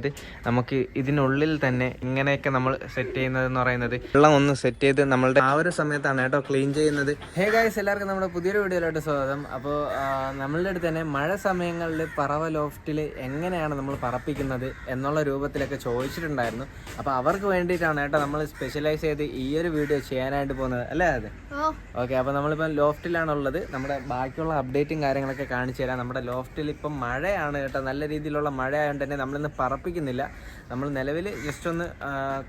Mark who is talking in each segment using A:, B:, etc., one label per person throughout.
A: ഇത് നമുക്ക് ഇതിനുള്ളിൽ തന്നെ ഇങ്ങനെയൊക്കെ നമ്മൾ സെറ്റ് ചെയ്യുന്നത് എന്ന് പറയുന്നത്. വെള്ളം ഒന്ന് സെറ്റ് ചെയ്ത് നമ്മളുടെ ആ ഒരു സമയത്താണ് കേട്ടോ ക്ലീൻ ചെയ്യുന്നത്.
B: ഹേ ഗായ്സ് എല്ലാവർക്കും നമ്മുടെ പുതിയൊരു വീഡിയോയിലോട്ട് സ്വാഗതം. അപ്പോൾ നമ്മളുടെ അടുത്ത് തന്നെ മഴ സമയങ്ങളിൽ പറവ ലോഫ്റ്റിൽ എങ്ങനെയാണ് നമ്മൾ പറപ്പിക്കുന്നത് എന്നുള്ള രൂപത്തിലൊക്കെ ചോദിച്ചിട്ടുണ്ടായിരുന്നു. അപ്പോൾ അവർക്ക് വേണ്ടിയിട്ടാണ് കേട്ടോ നമ്മൾ സ്പെഷ്യലൈസ് ചെയ്ത് ഈ ഒരു വീഡിയോ ചെയ്യാനായിട്ട് പോകുന്നത്. അല്ലേ അതെ ഓക്കെ അപ്പോൾ നമ്മളിപ്പോൾ ലോഫ്റ്റിലാണുള്ളത് നമ്മുടെ ബാക്കിയുള്ള അപ്ഡേറ്റും കാര്യങ്ങളൊക്കെ കാണിച്ചു തരാം. നമ്മുടെ ലോഫ്റ്റിൽ ഇപ്പം മഴയാണ് കേട്ടോ. നല്ല രീതിയിലുള്ള മഴ ആയതുകൊണ്ട് തന്നെ നമ്മളിന്ന് പറപ്പിക്കുന്നില്ല നമ്മൾ നിലവിൽ ജസ്റ്റ് ഒന്ന്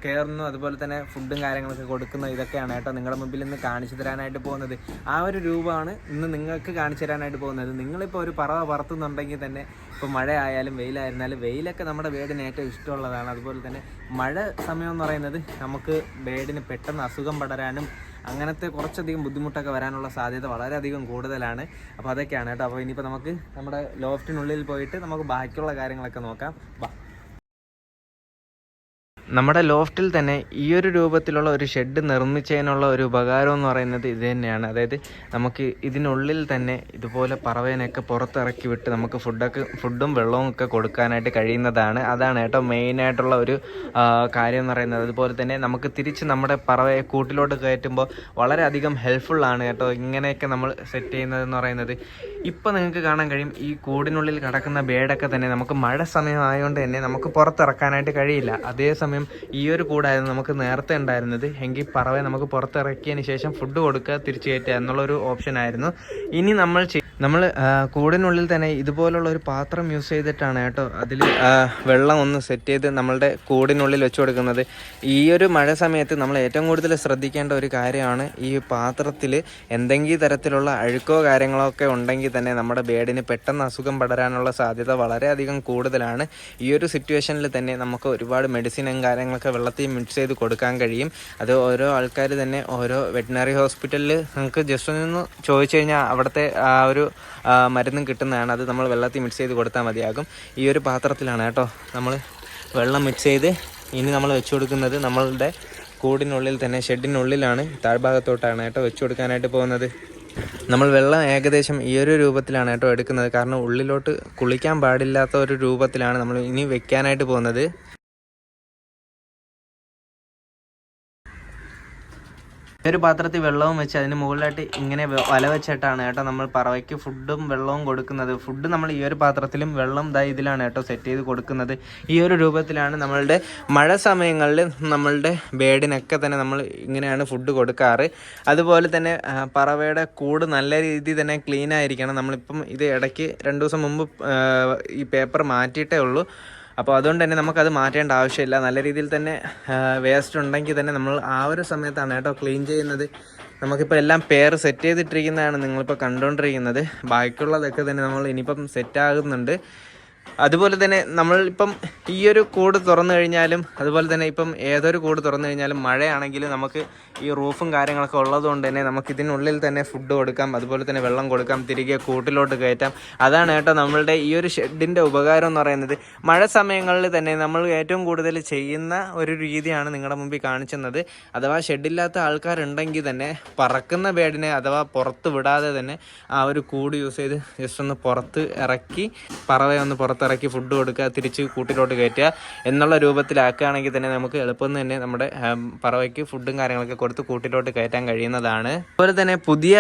B: കയറുന്നു അതുപോലെ തന്നെ ഫുഡും കാര്യങ്ങളൊക്കെ കൊടുക്കുന്ന ഇതൊക്കെയാണ് കേട്ടോ നിങ്ങളുടെ മുമ്പിൽ നിന്ന് കാണിച്ചു തരാനായിട്ട് പോകുന്നത്. ആ ഒരു രൂപമാണ് ഇന്ന് നിങ്ങൾക്ക് കാണിച്ചു തരാനായിട്ട് പോകുന്നത്. നിങ്ങളിപ്പോൾ ഒരു പറവ പറത്തുന്നുണ്ടെങ്കിൽ തന്നെ ഇപ്പോൾ മഴ ആയാലും വെയിലായിരുന്നാലും വെയിലൊക്കെ നമ്മുടെ വീടിന് ഏറ്റവും ഇഷ്ടമുള്ളതാണ്. അതുപോലെ തന്നെ മഴ സമയം എന്ന് പറയുന്നത് നമുക്ക് വീടിന് പെട്ടെന്ന് അസുഖം പടരാനും അങ്ങനത്തെ കുറച്ചധികം ബുദ്ധിമുട്ടൊക്കെ വരാനുള്ള സാധ്യത വളരെയധികം കൂടുതലാണ്. അപ്പോൾ അതൊക്കെയാണ് കേട്ടോ. അപ്പോൾ ഇനിയിപ്പോൾ നമുക്ക് നമ്മുടെ ലോഫ്റ്റിനുള്ളിൽ പോയിട്ട് നമുക്ക് ബാക്കിയുള്ള കാര്യങ്ങളൊക്കെ നോക്കാം.
A: നമ്മുടെ ലോഫ്റ്റിൽ തന്നെ ഈ ഒരു രൂപത്തിലുള്ള ഒരു ഷെഡ് നിർമ്മിച്ചതിനുള്ള ഒരു ഉപകാരം എന്ന് പറയുന്നത് ഇത് തന്നെയാണ്. അതായത് നമുക്ക് ഇതിനുള്ളിൽ തന്നെ ഇതുപോലെ പറവേനൊക്കെ പുറത്തിറക്കി വിട്ട് നമുക്ക് ഫുഡൊക്കെ ഫുഡും വെള്ളവും ഒക്കെ കൊടുക്കാനായിട്ട് കഴിയുന്നതാണ്. അതാണ് കേട്ടോ മെയിനായിട്ടുള്ള ഒരു കാര്യം എന്ന് പറയുന്നത്. അതുപോലെ തന്നെ നമുക്ക് തിരിച്ച് നമ്മുടെ പറവയെ കൂട്ടിലോട്ട് കയറ്റുമ്പോൾ വളരെയധികം ഹെൽപ്ഫുള്ളാണ് കേട്ടോ ഇങ്ങനെയൊക്കെ നമ്മൾ സെറ്റ് ചെയ്യുന്നതെന്ന് പറയുന്നത്. ഇപ്പം നിങ്ങൾക്ക് കാണാൻ കഴിയും ഈ കൂടിനുള്ളിൽ കിടക്കുന്ന ബേഡൊക്കെ തന്നെ നമുക്ക് മഴ സമയമായതുകൊണ്ട് തന്നെ നമുക്ക് പുറത്തിറക്കാനായിട്ട് കഴിയില്ല. അതേസമയം ഈ ഒരു കൂടായിരുന്നു നമുക്ക് നേരത്തെ ഉണ്ടായിരുന്നത്. എങ്കിൽ പറവെ നമുക്ക് പുറത്തിറക്കിയതിന് ശേഷം ഫുഡ് കൊടുക്കുക തിരിച്ചു കയറ്റുക എന്നുള്ളൊരു ഓപ്ഷൻ ആയിരുന്നു. ഇനി നമ്മൾ നമ്മൾ കൂടിനുള്ളിൽ തന്നെ ഇതുപോലുള്ള ഒരു പാത്രം യൂസ് ചെയ്തിട്ടാണ് കേട്ടോ അതിൽ വെള്ളം ഒന്ന് സെറ്റ് ചെയ്ത് നമ്മളുടെ കൂടിനുള്ളിൽ വെച്ച് കൊടുക്കുന്നത്. ഈ ഒരു മഴ സമയത്ത് നമ്മൾ ഏറ്റവും കൂടുതൽ ശ്രദ്ധിക്കേണ്ട ഒരു കാര്യമാണ് ഈ പാത്രത്തിൽ എന്തെങ്കിലും തരത്തിലുള്ള അഴുക്കോ കാര്യങ്ങളോ ഒക്കെ ഉണ്ടെങ്കിൽ തന്നെ നമ്മുടെ ബേഡിന് പെട്ടെന്ന് അസുഖം പടരാനുള്ള സാധ്യത വളരെയധികം കൂടുതലാണ്. ഈ ഒരു സിറ്റുവേഷനിൽ തന്നെ നമുക്ക് ഒരുപാട് മെഡിസിനും കാര്യങ്ങളൊക്കെ വെള്ളത്തിൽ മിക്സ് ചെയ്ത് കൊടുക്കാൻ കഴിയും. അത് ഓരോ ആൾക്കാർ തന്നെ ഓരോ വെറ്റിനറി ഹോസ്പിറ്റലിൽ നമുക്ക് ജസ്റ്റ് ഒന്ന് ചോദിച്ചു കഴിഞ്ഞാൽ അവിടുത്തെ ആ ഒരു മരുന്നും കിട്ടുന്നതാണ്. അത് നമ്മൾ വെള്ളത്തിൽ മിക്സ് ചെയ്ത് കൊടുത്താൽ മതിയാകും. ഈ ഒരു പാത്രത്തിലാണ് കേട്ടോ നമ്മൾ വെള്ളം മിക്സ് ചെയ്ത് ഇനി നമ്മൾ വെച്ചു കൊടുക്കുന്നത് നമ്മളുടെ കൂടിനുള്ളിൽ തന്നെ ഷെഡിനുള്ളിലാണ് താഴ്ഭാഗത്തോട്ടാണ് കേട്ടോ വെച്ചു കൊടുക്കാനായിട്ട് പോകുന്നത്. നമ്മൾ വെള്ളം ഏകദേശം ഈ ഒരു രൂപത്തിലാണ് കേട്ടോ എടുക്കുന്നത്. കാരണം ഉള്ളിലോട്ട് കുളിക്കാൻ പാടില്ലാത്ത ഒരു രൂപത്തിലാണ് നമ്മൾ ഇനി വെക്കാനായിട്ട് പോകുന്നത്. ഒരു പാത്രത്തിൽ വെള്ളവും വെച്ച് അതിന് മുകളിലായിട്ട് ഇങ്ങനെ വല വെച്ചിട്ടാണ് കേട്ടോ നമ്മൾ പറവയ്ക്ക് ഫുഡും വെള്ളവും കൊടുക്കുന്നത്. ഫുഡ് നമ്മൾ ഈ ഒരു പാത്രത്തിലും വെള്ളം ദാ ഇതിലാണ് കേട്ടോ സെറ്റ് ചെയ്ത് കൊടുക്കുന്നത്. ഈ ഒരു രൂപത്തിലാണ് നമ്മളുടെ മഴ സമയങ്ങളിൽ നമ്മളുടെ ബേഡിനൊക്കെ തന്നെ നമ്മൾ ഇങ്ങനെയാണ് ഫുഡ് കൊടുക്കാറ്. അതുപോലെ തന്നെ പറവയുടെ കൂട് നല്ല രീതിയിൽ തന്നെ ക്ലീൻ ആയിരിക്കണം. നമ്മളിപ്പം ഇത് ഇടയ്ക്ക് രണ്ട് ദിവസം മുമ്പ് ഈ പേപ്പർ മാറ്റിയിട്ടേ ഉള്ളൂ. അപ്പോൾ അതുകൊണ്ട് തന്നെ നമുക്കത് മാറ്റേണ്ട ആവശ്യമില്ല. നല്ല രീതിയിൽ തന്നെ വേസ്റ്റ് ഉണ്ടെങ്കിൽ തന്നെ നമ്മൾ ആ ഒരു സമയത്താണ് കേട്ടോ ക്ലീൻ ചെയ്യുന്നത്. നമുക്കിപ്പോൾ എല്ലാം പേർ സെറ്റ് ചെയ്തിട്ടിരിക്കുന്നതാണ് നിങ്ങളിപ്പോൾ കണ്ടുകൊണ്ടിരിക്കുന്നത്. ബാക്കിയുള്ളതൊക്കെ തന്നെ നമ്മൾ ഇനിയിപ്പം സെറ്റ് ആകുന്നുണ്ട്. അതുപോലെ തന്നെ നമ്മൾ നമ്മളിപ്പം ഈ ഒരു കൂട് തുറന്നു കഴിഞ്ഞാലും അതുപോലെ തന്നെ ഇപ്പം ഏതൊരു കൂട് തുറന്നു കഴിഞ്ഞാലും മഴയാണെങ്കിൽ നമുക്ക് ഈ റൂഫും കാര്യങ്ങളൊക്കെ ഉള്ളതുകൊണ്ട് തന്നെ നമുക്ക് ഇതിനുള്ളിൽ തന്നെ ഫുഡ് കൊടുക്കാം അതുപോലെ തന്നെ വെള്ളം കൊടുക്കാം തിരികെ കൂട്ടിലോട്ട് കയറ്റാം. അതാണ് കേട്ടോ നമ്മളുടെ ഈ ഒരു ഷെഡിന്റെ ഉപകാരം എന്ന് പറയുന്നത്. മഴ സമയങ്ങളിൽ തന്നെ നമ്മൾ ഏറ്റവും കൂടുതൽ ചെയ്യുന്ന ഒരു രീതിയാണ് നിങ്ങളുടെ മുമ്പിൽ കാണിച്ചത് അഥവാ ഷെഡില്ലാത്ത ആൾക്കാരുണ്ടെങ്കിൽ തന്നെ പറക്കുന്ന ബേഡിനെ അഥവാ പുറത്ത് വിടാതെ തന്നെ ആ ഒരു കൂട് യൂസ് ചെയ്ത് ജസ്റ്റ് ഒന്ന് പുറത്ത് ഇറക്കി പറവയെ ഒന്ന് പുറത്തിറക്കി ഫുഡ് കൊടുക്കുക തിരിച്ച് കൂട്ടിലോട്ട് കയറ്റുക എന്നുള്ള രൂപത്തിലാക്കുകയാണെങ്കിൽ തന്നെ നമുക്ക് എളുപ്പം തന്നെ നമ്മുടെ പറവയ്ക്ക് ഫുഡും കാര്യങ്ങളൊക്കെ കൊടുത്ത് കൂട്ടിലോട്ട് കയറ്റാൻ കഴിയുന്നതാണ്. അതുപോലെ തന്നെ പുതിയ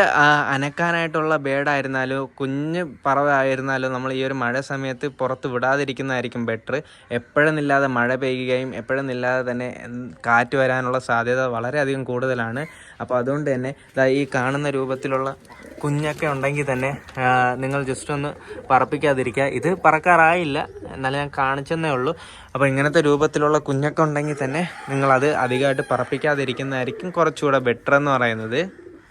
A: അനക്കാനായിട്ടുള്ള ബേഡായിരുന്നാലും കുഞ്ഞ് പറവ ആയിരുന്നാലും നമ്മൾ ഈ ഒരു മഴ സമയത്ത് പുറത്ത് വിടാതിരിക്കുന്നതായിരിക്കും ബെറ്റർ എപ്പോഴും എപ്പോഴെന്നില്ലാതെ മഴ പെയ്യുകയും എപ്പോഴെന്നില്ലാതെ തന്നെ കാറ്റ് വരാനുള്ള സാധ്യത വളരെയധികം കൂടുതലാണ്. അപ്പോൾ അതുകൊണ്ട് തന്നെ ഈ കാണുന്ന രൂപത്തിലുള്ള കുഞ്ഞൊക്കെ ഉണ്ടെങ്കിൽ തന്നെ നിങ്ങൾ ജസ്റ്റ് ഒന്ന് പറപ്പിക്കാതിരിക്കുക. ഇത് പറക്കാറായില്ല എന്നാലും ഞാൻ കാണിച്ചെന്നേ ഉള്ളൂ. അപ്പോൾ ഇങ്ങനത്തെ രൂപത്തിലുള്ള കുഞ്ഞൊക്കെ ഉണ്ടെങ്കിൽ തന്നെ നിങ്ങളത് അധികമായിട്ട് പറപ്പിക്കാതിരിക്കുന്നതായിരിക്കും കുറച്ചുകൂടെ ബെറ്റർ എന്ന് പറയുന്നത്.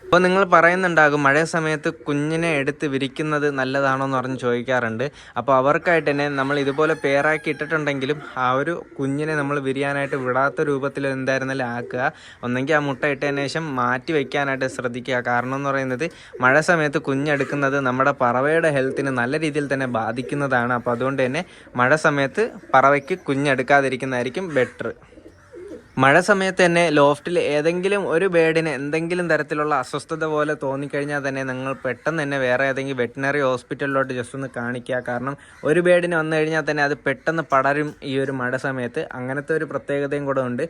A: അപ്പോൾ നിങ്ങൾ പറയുന്നുണ്ടാകും മഴ സമയത്ത് കുഞ്ഞിനെ എടുത്ത് വിരിക്കുന്നത് നല്ലതാണോ എന്ന് പറഞ്ഞ് ചോദിക്കാറുണ്ട്. അപ്പോൾ അവർക്കായിട്ട് തന്നെ നമ്മൾ ഇതുപോലെ പേരാക്കി ഇട്ടിട്ടുണ്ടെങ്കിലും ആ ഒരു കുഞ്ഞിനെ നമ്മൾ വിരിയാനായിട്ട് വിടാത്ത രൂപത്തിൽ എന്തായിരുന്നാലും ആക്കുക. ഒന്നെങ്കിൽ ആ മുട്ട ഇട്ടതിന് ശേഷം മാറ്റി വയ്ക്കാനായിട്ട് ശ്രദ്ധിക്കുക. കാരണം എന്ന് പറയുന്നത് മഴ സമയത്ത് കുഞ്ഞെടുക്കുന്നത് നമ്മുടെ പറവയുടെ ഹെൽത്തിന് നല്ല രീതിയിൽ തന്നെ ബാധിക്കുന്നതാണ്. അപ്പോൾ അതുകൊണ്ട് തന്നെ മഴ സമയത്ത് പറവയ്ക്ക് കുഞ്ഞെടുക്കാതിരിക്കുന്നതായിരിക്കും ബെറ്റർ. മഴ സമയത്ത് തന്നെ ലോഫ്റ്റിൽ ഏതെങ്കിലും ഒരു ബേഡിന് എന്തെങ്കിലും തരത്തിലുള്ള അസ്വസ്ഥത പോലെ തോന്നിക്കഴിഞ്ഞാൽ തന്നെ നിങ്ങൾ പെട്ടെന്ന് തന്നെ വേറെ ഏതെങ്കിലും വെറ്റിനറി ഹോസ്പിറ്റലിലോട്ട് ജസ്റ്റ് ഒന്ന് കാണിക്കുക. കാരണം ഒരു ബേഡിന് വന്നു കഴിഞ്ഞാൽ തന്നെ അത് പെട്ടെന്ന് പടരും ഈ ഒരു മഴ സമയത്ത്. അങ്ങനത്തെ ഒരു പ്രത്യേകതയും കൂടെ ഉണ്ട്.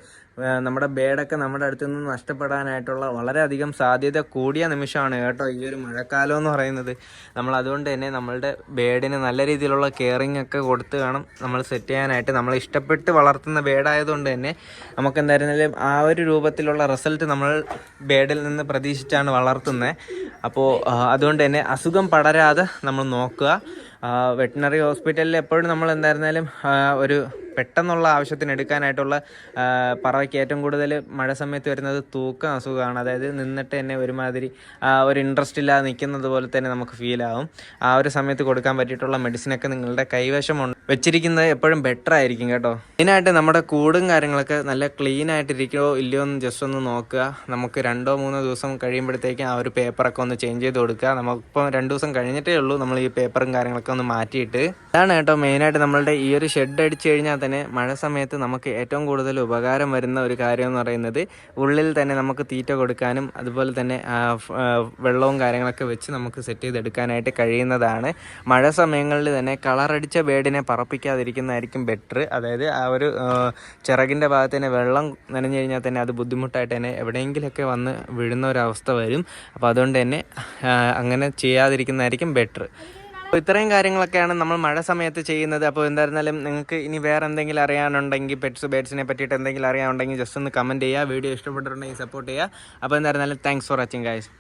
A: നമ്മുടെ ബേഡൊക്കെ നമ്മുടെ അടുത്ത് നിന്ന് നഷ്ടപ്പെടാനായിട്ടുള്ള വളരെയധികം സാധ്യത കൂടിയ നിമിഷമാണ് കേട്ടോ ഈ ഒരു മഴക്കാലം എന്ന് പറയുന്നത്. നമ്മൾ അതുകൊണ്ട് തന്നെ നമ്മളുടെ ബേഡിന് നല്ല രീതിയിലുള്ള കെയറിങ് ഒക്കെ കൊടുത്ത് വേണം നമ്മൾ സെറ്റ് ചെയ്യാനായിട്ട്. നമ്മൾ ഇഷ്ടപ്പെട്ട് വളർത്തുന്ന ബേഡായതുകൊണ്ട് തന്നെ നമുക്ക് എന്തായിരുന്നാലും ആ ഒരു രൂപത്തിലുള്ള റിസൾട്ട് നമ്മൾ ബേഡിൽ നിന്ന് പ്രതീക്ഷിച്ചാണ് വളർത്തുന്നത് അപ്പോൾ അതുകൊണ്ട് തന്നെ അസുഖം പടരാതെ നമ്മൾ നോക്കുക. വെറ്റിനറി ഹോസ്പിറ്റലിൽ എപ്പോഴും നമ്മൾ എന്തായിരുന്നാലും ഒരു പെട്ടെന്നുള്ള ആവശ്യത്തിന് എടുക്കാനായിട്ടുള്ള പറവയ്ക്ക് ഏറ്റവും കൂടുതൽ മഴ സമയത്ത് വരുന്നത് തൂക്കം അസുഖമാണ്. അതായത് നിന്നിട്ട് തന്നെ ഒരുമാതിരി ഒരു ഇൻട്രസ്റ്റ് ഇല്ലാതെ നിൽക്കുന്നത് പോലെ തന്നെ നമുക്ക് ആവും. ആ ഒരു സമയത്ത് കൊടുക്കാൻ പറ്റിയിട്ടുള്ള മെഡിസിനൊക്കെ നിങ്ങളുടെ കൈവശമുണ്ട്. വെച്ചിരിക്കുന്നത് എപ്പോഴും ബെറ്റർ ആയിരിക്കും കേട്ടോ. മെയിനായിട്ട് നമ്മുടെ കൂടും കാര്യങ്ങളൊക്കെ നല്ല ക്ലീൻ ആയിട്ടിരിക്കുമോ ഇല്ലയോ എന്ന് ജസ്റ്റ് ഒന്ന് നോക്കുക. നമുക്ക് രണ്ടോ മൂന്നോ ദിവസം കഴിയുമ്പോഴത്തേക്കും ആ ഒരു പേപ്പറൊക്കെ ഒന്ന് ചേഞ്ച് ചെയ്ത് കൊടുക്കുക. നമുക്കിപ്പോൾ രണ്ട് ദിവസം കഴിഞ്ഞിട്ടേ ഉള്ളൂ നമ്മൾ ഈ പേപ്പറും കാര്യങ്ങളൊക്കെ ഒന്ന് മാറ്റിയിട്ട്. അതാണ് കേട്ടോ മെയിനായിട്ട് നമ്മളുടെ ഈ ഒരു ഷെഡ് അടിച്ചു കഴിഞ്ഞാൽ തന്നെ മഴ സമയത്ത് നമുക്ക് ഏറ്റവും കൂടുതൽ ഉപകാരം വരുന്ന ഒരു കാര്യം എന്ന് പറയുന്നത് ഉള്ളിൽ തന്നെ നമുക്ക് തീറ്റ കൊടുക്കാനും അതുപോലെ തന്നെ വെള്ളവും കാര്യങ്ങളൊക്കെ വെച്ച് നമുക്ക് സെറ്റ് ചെയ്തെടുക്കാനായിട്ട് കഴിയുന്നതാണ്. മഴ സമയങ്ങളിൽ തന്നെ കളറടിച്ച ബേഡിനെ പറപ്പിക്കാതിരിക്കുന്നതായിരിക്കും ബെറ്റർ അതായത് ആ ഒരു ചിറകിന്റെ ഭാഗത്ത് തന്നെ വെള്ളം നനഞ്ഞു കഴിഞ്ഞാൽ തന്നെ അത് ബുദ്ധിമുട്ടായിട്ട് തന്നെ എവിടെയെങ്കിലുമൊക്കെ വന്ന് വീഴുന്ന ഒരവസ്ഥ വരും. അപ്പോൾ അതുകൊണ്ട് തന്നെ അങ്ങനെ ചെയ്യാതിരിക്കുന്നതായിരിക്കും ബെറ്റർ അപ്പോൾ ഇത്രയും കാര്യങ്ങളൊക്കെയാണ് നമ്മൾ മഴ സമയത്ത് ചെയ്യുന്നത്. അപ്പോൾ എന്തായിരുന്നാലും നിങ്ങൾക്ക് ഇനി വേറെ എന്തെങ്കിലും അറിയാനുണ്ടെങ്കിൽ പെറ്റ്സ് ബേഡ്സിനെ പറ്റിയിട്ട് എന്തെങ്കിലും അറിയാനുണ്ടെങ്കിൽ ജസ്റ്റ് ഒന്ന് കമന്റ് ചെയ്യുക. വീഡിയോ ഇഷ്ടപ്പെട്ടിട്ടുണ്ടെങ്കിൽ സപ്പോർട്ട് ചെയ്യുക. അപ്പോൾ എന്തായിരുന്നാലും താങ്ക്സ് ഫോർ വാച്ചിങ് ഗൈസ്